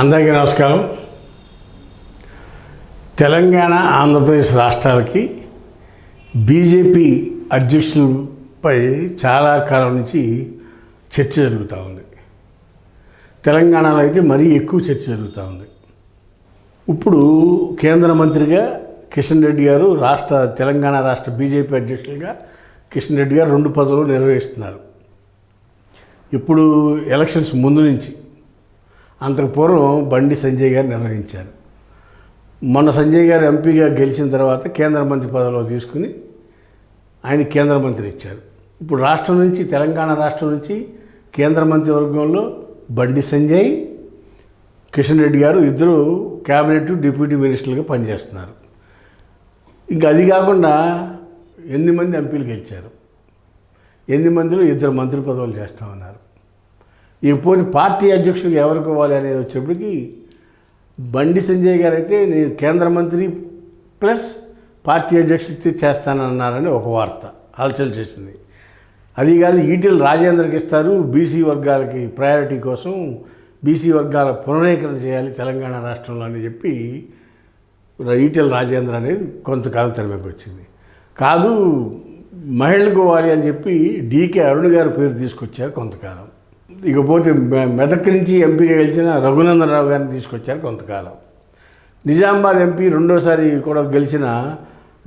అందరికీ నమస్కారం. తెలంగాణ ఆంధ్రప్రదేశ్ రాష్ట్రాలకి బీజేపీ అధ్యక్షులపై చాలా కాలం నుంచి చర్చ జరుగుతూ ఉంది. తెలంగాణలో అయితే మరీ ఎక్కువ చర్చ జరుగుతూ ఉంది. ఇప్పుడు కేంద్ర మంత్రిగా కిషన్ రెడ్డి గారు రాష్ట్ర తెలంగాణ రాష్ట్ర బీజేపీ అధ్యక్షులుగా కిషన్ రెడ్డి గారు రెండు పదవులు నిర్వహిస్తున్నారు ఇప్పుడు ఎలక్షన్స్ ముందు నుంచి అంతకు పూర్వం బండి సంజయ్ గారు నిర్వహించారు. మొన్న సంజయ్ గారు ఎంపీగా గెలిచిన తర్వాత కేంద్ర మంత్రి పదవిలో తీసుకుని ఆయన కేంద్ర మంత్రి ఇచ్చారు. ఇప్పుడు రాష్ట్రం నుంచి తెలంగాణ రాష్ట్రం నుంచి కేంద్ర మంత్రి వర్గంలో బండి సంజయ్ కిషన్ రెడ్డి గారు ఇద్దరు క్యాబినెట్ డిప్యూటీ మినిస్టర్లుగా పనిచేస్తున్నారు. ఇంకా అది కాకుండా ఎనిమిది మంది ఎంపీలు గెలిచారు. ఎనిమిది మందిలో ఇద్దరు మంత్రి పదవులు ఈ పోటీ పార్టీ అధ్యక్షులకు ఎవరికి ఇవ్వాలి అనేది వచ్చేప్పటికి బండి సంజయ్ గారు అయితే నేను కేంద్ర మంత్రి ప్లస్ పార్టీ అధ్యక్షుడికి చేస్తానన్నారని ఒక వార్త హల్చల్ చేసింది. అది కాదు ఈటెల రాజేంద్రకి ఇస్తారు బీసీ వర్గాలకి ప్రయారిటీ కోసం బీసీ వర్గాల పునరేకరణ చేయాలి తెలంగాణ రాష్ట్రంలో అని చెప్పి ఈటెల రాజేంద్ర అనేది కొంతకాలం తెరమేకి వచ్చింది. కాదు మహిళలకు ఇవ్వాలి అని చెప్పి డీకే అరుణ్ గారి పేరు తీసుకొచ్చారు కొంతకాలం. ఇకపోతే మె- మెదక్ నుంచి ఎంపీగా గెలిచిన రఘునందనరావు గారిని తీసుకొచ్చారు కొంతకాలం. నిజామాబాద్ ఎంపీ రెండోసారి కూడా గెలిచిన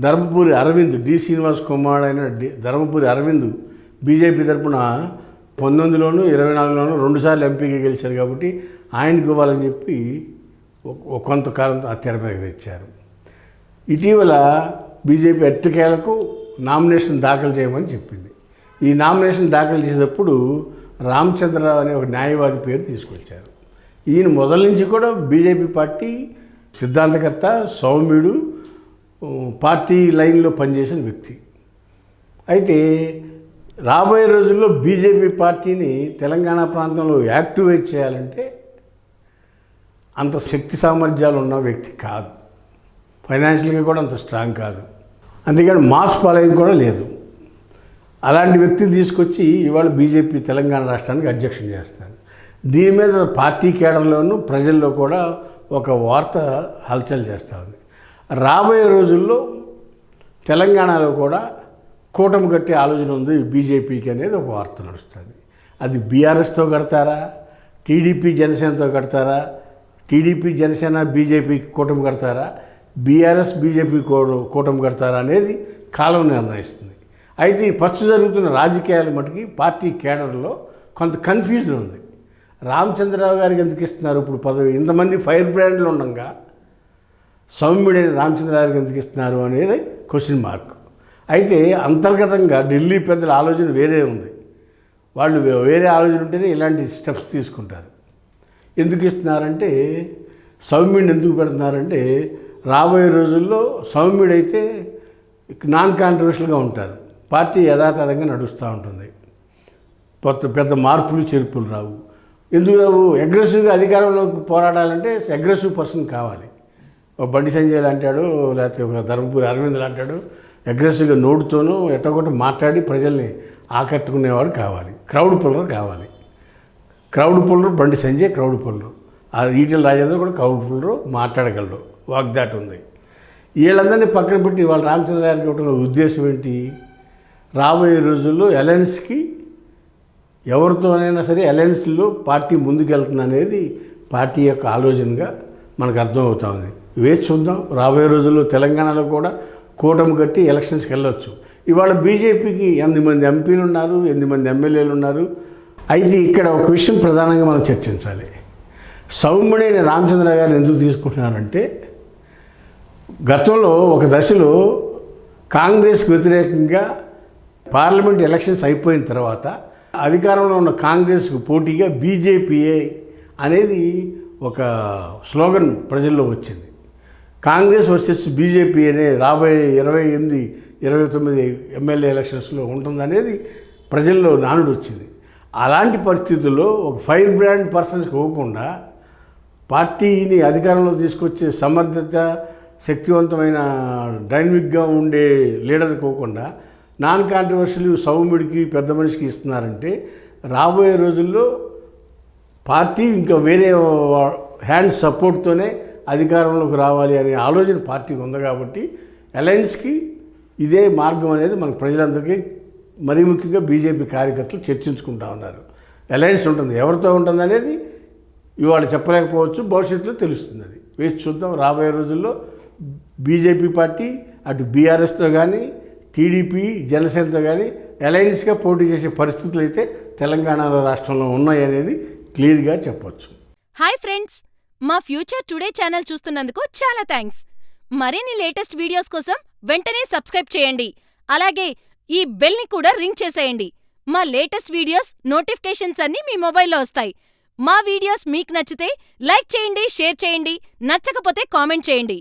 ధర్మపురి అరవింద్ డి శ్రీనివాస్ కుమార్ అయిన డి ధర్మపురి అరవింద్ బీజేపీ తరపున పంతొమ్మిదిలోను ఇరవై నాలుగులోను రెండుసార్లు ఎంపీగా గెలిచారు కాబట్టి ఆయనకి ఇవ్వాలని చెప్పి కొంతకాలం ఆ తెర మీద తెచ్చారు. ఇటీవల బీజేపీ ఎట్టకేలకు నామినేషన్ దాఖలు చేయమని చెప్పింది. ఈ నామినేషన్ దాఖలు చేసేటప్పుడు రామచంద్రరావు అనే ఒక న్యాయవాది పేరు తీసుకొచ్చారు. ఈయన మొదల నుంచి కూడా బీజేపీ పార్టీ సిద్ధాంతకర్త సౌమ్యుడు పార్టీ లైన్లో పనిచేసిన వ్యక్తి. అయితే రాబోయే రోజుల్లో బీజేపీ పార్టీని తెలంగాణ ప్రాంతంలో యాక్టివేట్ చేయాలంటే అంత శక్తి సామర్థ్యాలు ఉన్న వ్యక్తి కాదు. ఫైనాన్షియల్గా కూడా అంత స్ట్రాంగ్ కాదు. అందుకని మాస్ ఫాలోయింగ్ కూడా లేదు. అలాంటి వ్యక్తిని తీసుకొచ్చి ఇవాళ బీజేపీ తెలంగాణ రాష్ట్రానికి అధ్యక్షుని చేస్తారు. దీని మీద పార్టీ కేడర్లోనూ ప్రజల్లో కూడా ఒక వార్త హల్చల్ చేస్తూ ఉంది. రాబోయే రోజుల్లో తెలంగాణలో కూడా కూటమి కట్టే ఆలోచన ఉంది బీజేపీకి అనేది ఒక వార్త నడుస్తుంది. అది బీఆర్ఎస్తో కడతారా? టీడీపీ జనసేనతో కడతారా? టీడీపీ జనసేన బీజేపీ కూటమి కడతారా? బీఆర్ఎస్ బీజేపీ కూటమి కడతారా అనేది కాలం నిర్ణయిస్తుంది. అయితే ఈ ఫస్ట్ జరుగుతున్న రాజకీయాల మటుకి పార్టీ కేడర్లో కొంత కన్ఫ్యూజన్ ఉంది. రామచంద్రరావు గారికి ఎందుకు ఇస్తున్నారు ఇప్పుడు పదవి? ఇంతమంది ఫైర్ బ్రాండ్లు ఉండగా సౌమ్యుడైన రామచంద్రరావు ఎందుకు ఇస్తున్నారు అనేది క్వశ్చన్ మార్క్. అయితే అంతర్గతంగా ఢిల్లీ పెద్దల ఆలోచన వేరే ఉంది. వాళ్ళు వేరే ఆలోచన ఉంటేనే ఇలాంటి స్టెప్స్ తీసుకుంటారు. ఎందుకు ఇస్తున్నారంటే సౌమ్యుడిని ఎందుకు పెడుతున్నారంటే రాబోయే రోజుల్లో సౌమ్యుడైతే నాన్ కాంట్రవర్షియల్గా ఉంటారు. పార్టీ యథాతథంగా నడుస్తూ ఉంటుంది. కొత్త పెద్ద మార్పులు చేర్పులు రావు. ఎందుకు రావు? అగ్రెసివ్గా అధికారంలోకి పోరాడాలంటే అగ్రెసివ్ పర్సన్ కావాలి. ఒక బండి సంజయ్ లాంటాడు లేకపోతే ఒక ధర్మపురి అరవింద్ అంటాడు అగ్రెసివ్గా నోటుతోనూ ఎట్టగొట్ట మాట్లాడి ప్రజల్ని ఆకట్టుకునేవాడు కావాలి. క్రౌడ్ పుల్లర్ కావాలి. Crowd puller Bandi Sanjay crowd puller. ఆ ఈటెల రాజేంద్ర కూడా క్రౌడ్ పుల్లరు మాట్లాడగలరు వాగ్దాట్ ఉంది. వీళ్ళందరినీ పక్కన పెట్టి వాళ్ళ రామచంద్ర గారికి ఇవ్వడంలో ఉద్దేశం ఏంటి? రాబోయే రోజుల్లో అలయన్స్కి ఎవరితోనైనా సరే అలయన్స్లో పార్టీ ముందుకెళ్తుంది అనేది పార్టీ యొక్క ఆలోచనగా మనకు అర్థమవుతా ఉంది. వేచి చూద్దాం. రాబోయే రోజుల్లో తెలంగాణలో కూడా కూటమి కట్టి ఎలక్షన్స్కి వెళ్ళొచ్చు. ఇవాళ బీజేపీకి ఎనిమిది మంది ఎంపీలు ఉన్నారు ఎనిమిది మంది ఎమ్మెల్యేలు ఉన్నారు అయితే ఇక్కడ ఒక విషయం ప్రధానంగా మనం చర్చించాలి. సౌమ్యుడైన రామచంద్ర గారిని ఎందుకు తీసుకుంటున్నారంటే గతంలో ఒక దశలో కాంగ్రెస్కి వ్యతిరేకంగా పార్లమెంట్ ఎలక్షన్స్ అయిపోయిన తర్వాత అధికారంలో ఉన్న కాంగ్రెస్కు పోటీగా బీజేపీఏ అనేది ఒక స్లోగన్ ప్రజల్లో వచ్చింది. కాంగ్రెస్ వర్సెస్ బీజేపీ అనే రాబోయే ఇరవై ఎనిమిది ఇరవై తొమ్మిది ఎమ్మెల్యే ఎలక్షన్స్లో ఉంటుందనేది ప్రజల్లో నానుడు వచ్చింది అలాంటి పరిస్థితుల్లో ఒక ఫైర్ బ్రాండ్ పర్సన్స్కి ఇవ్వకుండా పార్టీని అధికారంలో తీసుకొచ్చే సమర్థత శక్తివంతమైన డైనమిక్గా ఉండే లీడర్ కోకుండా నాన్ కాంట్రవర్షియల్ సౌమ్యుడికి పెద్ద మనిషికి ఇస్తున్నారంటే రాబోయే రోజుల్లో పార్టీ ఇంకా వేరే హ్యాండ్ సపోర్ట్తోనే అధికారంలోకి రావాలి అనే ఆలోచన పార్టీకి ఉంది కాబట్టి అలయన్స్కి ఇదే మార్గం అనేది మనకు ప్రజలందరికీ మరీ ముఖ్యంగా బీజేపీ కార్యకర్తలు చర్చించుకుంటా ఉన్నారు. అలయన్స్ ఉంటుంది. ఎవరితో ఉంటుంది అనేది ఇవాళ చెప్పలేకపోవచ్చు. భవిష్యత్తులో తెలుస్తుంది అది. వేసి చూద్దాం. రాబోయే రోజుల్లో బీజేపీ పార్టీ అటు బీఆర్ఎస్తో కానీ టీడీపీ జనసేనతో కానీ అలయన్స్గా పోటీ చేసే పరిస్థితులు అయితే తెలంగాణ రాష్ట్రంలో ఉన్నాయనేది క్లియర్గా చెప్పొచ్చు. Hi friends! మా ఫ్యూచర్ టుడే ఛానల్ చూస్తున్నందుకు చాలా థ్యాంక్స్. మరిన్ని లేటెస్ట్ వీడియోస్ కోసం వెంటనే సబ్స్క్రైబ్ చేయండి. అలాగే ఈ బెల్ని కూడా రింగ్ చేసేయండి. మా లేటెస్ట్ వీడియోస్ నోటిఫికేషన్స్ అన్నీ మీ మొబైల్లో వస్తాయి. మా వీడియోస్ మీకు నచ్చితే లైక్ చేయండి షేర్ చేయండి నచ్చకపోతే కామెంట్ చేయండి.